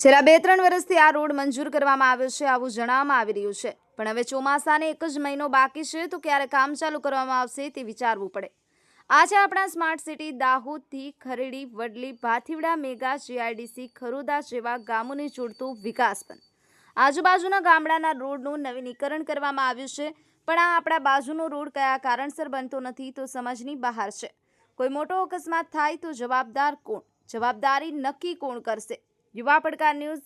છેલ્લા બે ત્રણ વર્ષથી આ રોડ મંજૂર કરવામાં આવ્યો છે, આવું જણાવવામાં આવી રહ્યું છે. પણ હવે ચોમાસાને એક જ મહિનો બાકી છે, તો ક્યારે કામ ચાલુ કરવામાં આવશે તે વિચારવું પડે. આ છે આપણા સ્માર્ટ સિટી દાહોદથી ખરેડી, વડલી, ભાથીવડા, મેગા, જીઆઈડીસી, ખરોદા જેવા ગામોને જોડતું વિકાસપન આજુબાજુના ગામડાના રોડનું નવીનીકરણ કરવામાં આવ્યું છે, પણ આ આપણા બાજુનો રોડ કયા કારણસર બનતો નથી તો સમજની બહાર છે. કોઈ મોટો અકસ્માત થાય તો જવાબદાર કોણ? જવાબદારી નક્કી કોણ કરશે? युवा पड़कार न्यूज़